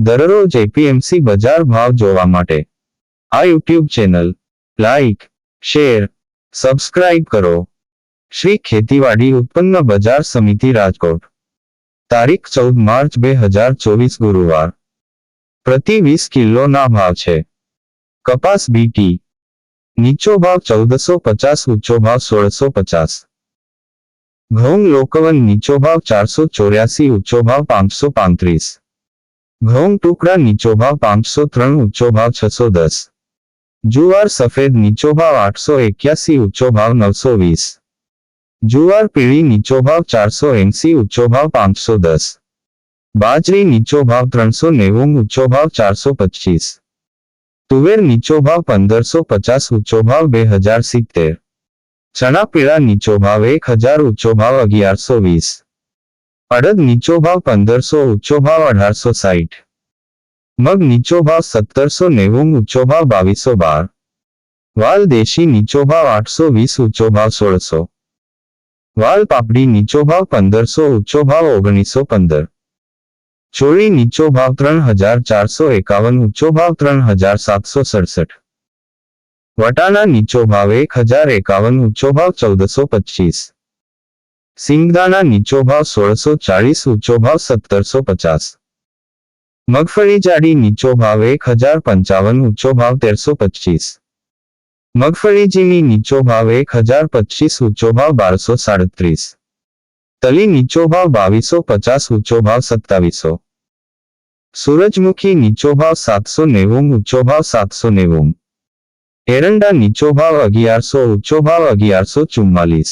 દરરોજ એપીએમસી બજાર ભાવ જોવા માટે. આ YouTube channel like share subscribe કરો. શ્રી ખેતીવાડી ઉત્પન્ન બજાર સમિતિ રાજકોટ. તારીખ ચૌદ માર્ચ બે હજાર ચોવીસ ગુરુવાર. પ્રતિ વીસ કિલોના ભાવ છે. કપાસ બીટી નીચો ભાવ ચૌદસો પચાસ, ઊંચો ભાવ સોળસો પચાસ. ઘઉં લોકવન નીચો ભાવ ચારસો ચોર્યાસી, ઊંચો ભાવ પાંચસો પાંત્રીસ. ઘઉં ટુકડા નીચો ભાવ પાંચસો ત્રણ ઊંચો ભાવ છસો દસ જુવાર સફેદ નીચો ભાવ આઠસો એક્યાસી ઊંચો ભાવ નવસો વીસ જુવાર પીળી નીચો ભાવ ચારસો એંસી ઊંચો ભાવ પાંચસો દસ બાજરી નીચો ભાવ ત્રણસો નેવું ઊંચો ભાવ ચારસો પચીસ તુવેર નીચો ભાવ પંદરસો પચાસ ઊંચો ભાવ બે હજાર સિત્તેર ચણા પીળા નીચો ભાવ એક હજાર ઊંચો ભાવ અગિયારસો વીસ અડદ નીચો ભાવ પંદરસો ઊંચો ભાવ અઢારસો સાઠ મગ નીચો ભાવ સત્તરસો નેવું ઊંચો ભાવ બાવીસો બાર. વાલ દેશી નીચો ભાવ આઠસો વીસ ઊંચો ભાવ સોળસો. વાલ પાપડી નીચો ભાવ પંદરસો ઊંચો ભાવ ઓગણીસો પંદર. ચોળી નીચો ભાવ ત્રણ હજાર ચારસો એકાવન ઊંચો ભાવ ત્રણ હજાર સાતસો સડસઠ. વટાણા નીચો ભાવ એક હજાર એકાવન ઊંચો ભાવ ચૌદસો પચીસ. સિંગદાણા નીચો ભાવ સોળસો ચાળીસ ઊંચો ભાવ સત્તરસો પચાસ મગફળી જાડી નીચો ભાવ એક હજાર પંચાવન ઊંચો ભાવ તેરસો પચીસ મગફળી ઝીણી નીચો ભાવ એક હજાર પચીસ ઊંચો ભાવ બારસો સાડત્રીસ તલી નીચો ભાવ બાવીસો પચાસ ઊંચો ભાવ સત્તાવીસો સૂરજમુખી નીચો ભાવ સાતસો નેવું ઊંચો ભાવ સાતસો નેવું એરંડા નીચો ભાવ અગિયારસો ઊંચો ભાવ અગિયારસો ચુમ્માલીસ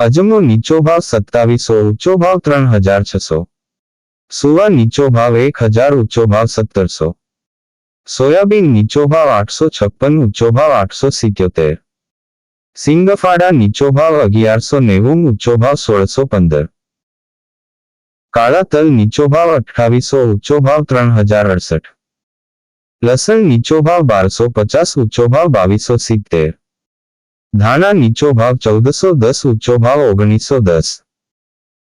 અજમો નીચો ભાવ સત્તાવીસો ઊંચો ભાવ ત્રણ હજાર છસો સુવા નીચો ભાવ એક હજાર ઊંચો ભાવ સત્તરસો સોયાબીન નીચો ભાવ આઠસો છપ્પન ઊંચો ભાવ આઠસો સિત્યોતેર સિંગફાડા નીચો ભાવ અગિયારસો નેવું ઊંચો ભાવ સોળસો પંદર કાળા તલ નીચો ભાવ અઠ્ઠાવીસો ઊંચો ભાવ ત્રણ હજાર અડસઠ લસણ નીચો ભાવ બારસો પચાસ ઊંચો ભાવ બાવીસો સિત્તેર ધાણા નીચો ભાવ ચૌદસો દસ ઊંચો ભાવ ઓગણીસો દસ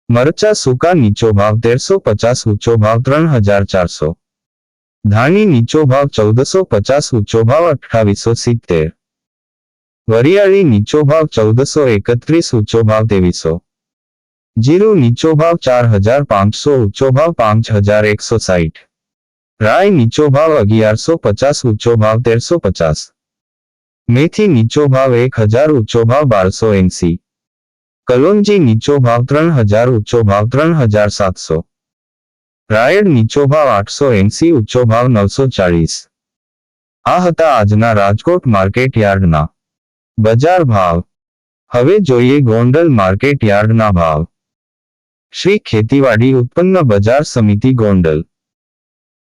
મરચા સૂકા નીચો ભાવ તેરસો પચાસ ઊંચો ભાવ ત્રણ હજાર ચારસો ધાણી નીચો ભાવ ચૌદસો પચાસ ઊંચો ભાવ અઠ્ઠાવીસો સિત્તેર વરિયાળી નીચો ભાવ ચૌદસો એકત્રીસ ઊંચો ભાવ ત્રેવીસો જીરું નીચો ભાવ ચાર હજાર પાંચસો ઊંચો ભાવ પાંચ હજાર એકસો સાઠ રાય નીચો ભાવ અગિયારસો પચાસ ઊંચો ભાવ તેરસો પચાસ મેથી નીચો ભાવ એક હજાર, ઊંચો ભાવ બારસો એંસી. કલોંજી નીચો ભાવ ત્રણ હજાર, ઊંચો ભાવ ત્રણ હજાર સાતસો. રાયડ નીચો ભાવ આઠસો એંસી, ઊંચો ભાવ નવસો ચાળીસ. આ હતા આજના રાજકોટ માર્કેટ યાર્ડના. બજાર ભાવ. હવે જોઈએ ગોંડલ માર્કેટ યાર્ડના ભાવ. શ્રી ખેતીવાડી ઉત્પન્ન બજાર સમિતિ ગોંડલ.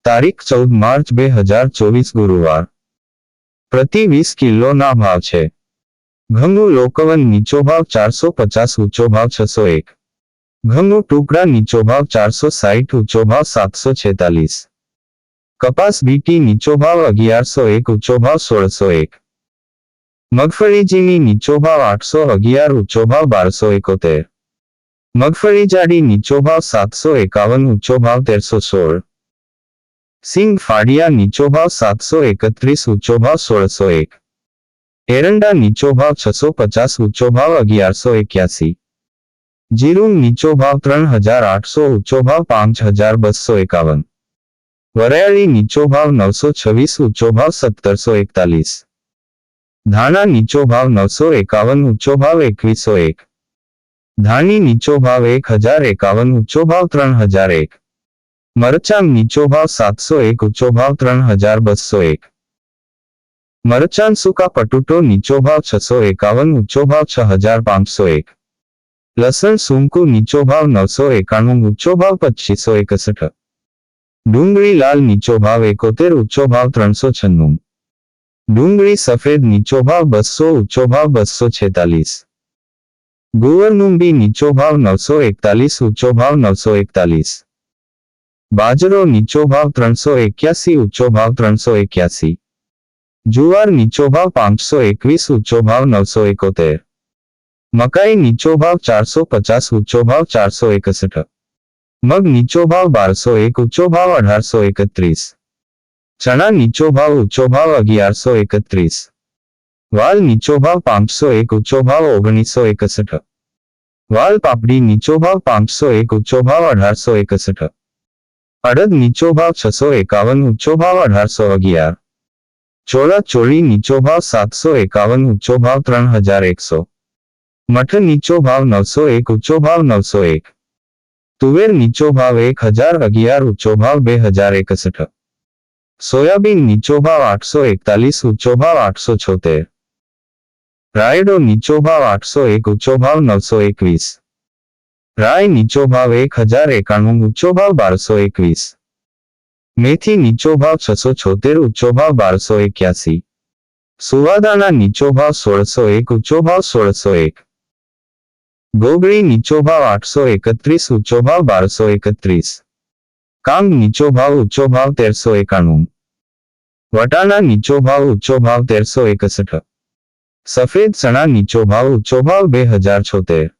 તારીખ ચૌદ માર્ચ બે હજાર ચોવીસ ગુરુવાર. પ્રતિ વીસ કિલોના ભાવ છે. ઘઉં લોકવન નીચો ભાવ ચારસો પચાસ, ઊંચો ભાવ છસો એક. ઘઉં ટુકડા નીચો ભાવ ચારસો સાઠ ઊંચો ભાવ સાતસો છેતાલીસ. કપાસ બીટી નીચો ભાવ અગિયારસો એક, ઊંચો ભાવ સોળસો એક. મગફળીજીની નીચો ભાવ આઠસો અગિયાર, ઊંચો ભાવ બારસો એકોતેર. મગફળી જાડી નીચો ભાવ સાતસો એકાવન, ઊંચો ભાવ તેરસો સોળ. સિંગ ફાડિયા નીચો ભાવ સાતસો એકત્રીસ ઊંચો ભાવ સોળસો એક એરંડા નીચો ભાવ છસો પચાસ ઊંચો ભાવ અગિયારસો એક્યાસી જીરું નીચો ભાવ ત્રણ હજાર આઠસો ઊંચો ભાવ પાંચ હજાર બસો એકાવન વરાયળી નીચો ભાવ નવસો છવ્વીસ ઊંચો ભાવ સત્તરસો એકતાલીસ ધાણા નીચો ભાવ નવસો એકાવન ઊંચો ભાવ એકવીસો એક ધાણી નીચો ભાવ એક હજાર એકાવન ઊંચો ભાવ ત્રણ હજાર એક મરચાં નીચો ભાવ સાતસો એક ઊંચો ભાવ ત્રણ હજાર બસો એક મરચાં સૂકા પટુટો નીચો ભાવ છસો એકાવન ઊંચો ભાવ છ હજાર પાંચસો એક લસણ સૂંકુ નીચો ભાવ નવસો એકાણું ઊંચો ભાવ પચીસો એકસઠ ડુંગળી લાલ નીચો ભાવ એકોતેર ઊંચો ભાવ ત્રણસો છન્નું ડુંગળી સફેદ નીચો ભાવ બસો ઊંચો ભાવ બસો છેતાલીસ ગુવરનુંબી નીચો ભાવ નવસો એકતાલીસ ઊંચો ભાવ નવસો એકતાલીસ બાજરો નીચો ભાવ ત્રણસો એક્યાસી ઊંચો ભાવ ત્રણસો એક્યાસી જુવાર નીચો ભાવ પાંચસો એકવીસ ઊંચો ભાવ નવસો એકોતેર મકાઈ નીચો ભાવ ચારસો પચાસ ઊંચો ભાવ ચારસો એકસઠ મગ નીચો ભાવ બારસો એક ઊંચો ભાવ અઢારસો એકત્રીસ ચણા નીચો ભાવ ઊંચો ભાવ અગિયારસો એકત્રીસ વાલ નીચો ભાવ પાંચસો એક ઊંચો ભાવ ઓગણીસો એકસઠ વાલ પાપડી નીચો ભાવ પાંચસો એક ઊંચો ભાવ અઢારસો એકસઠ અડદ નીચો ભાવ છસો એકાવન ઊંચો ભાવ અઢારસો અગિયાર. ચોળા ચોળી નીચો ભાવ સાતસો એકાવન ઊંચો ભાવ ત્રણ હજાર એકસો. મઠ નીચો ભાવ નવસો એક ઊંચો ભાવ નવસો એક. તુવેર નીચો ભાવ એક હજાર અગિયાર ઊંચો ભાવ બે હજાર એકસઠ. સોયાબીન નીચો ભાવ આઠસો એકતાલીસ ઊંચો ભાવ આઠસો છોતેર. રાયડો નીચો ભાવ આઠસો એક ઊંચો ભાવ નવસો એકવીસ. રાય નીચો ભાવ એક હજાર એકાણું, ઊંચો ભાવ બારસો એકવીસ. મેથી નીચો ભાવ છસો છોતેર, ઊંચો ભાવ બારસો એક્યાસી. સુવાદાના નીચો ભાવ સોળસો એક, ઊંચો ભાવ સોળસો એક. ગોગળી નીચો ભાવ આઠસો એકત્રીસ, ઊંચો ભાવ બારસો એકત્રીસ. કામ નીચો ભાવ, ઊંચો ભાવ તેરસો એકાણું. વટાણા નીચો ભાવ, ઊંચો ભાવ તેરસો એકસઠ. સફેદ ચણા નીચો ભાવ, ઊંચો ભાવ બે હજાર છોતેર.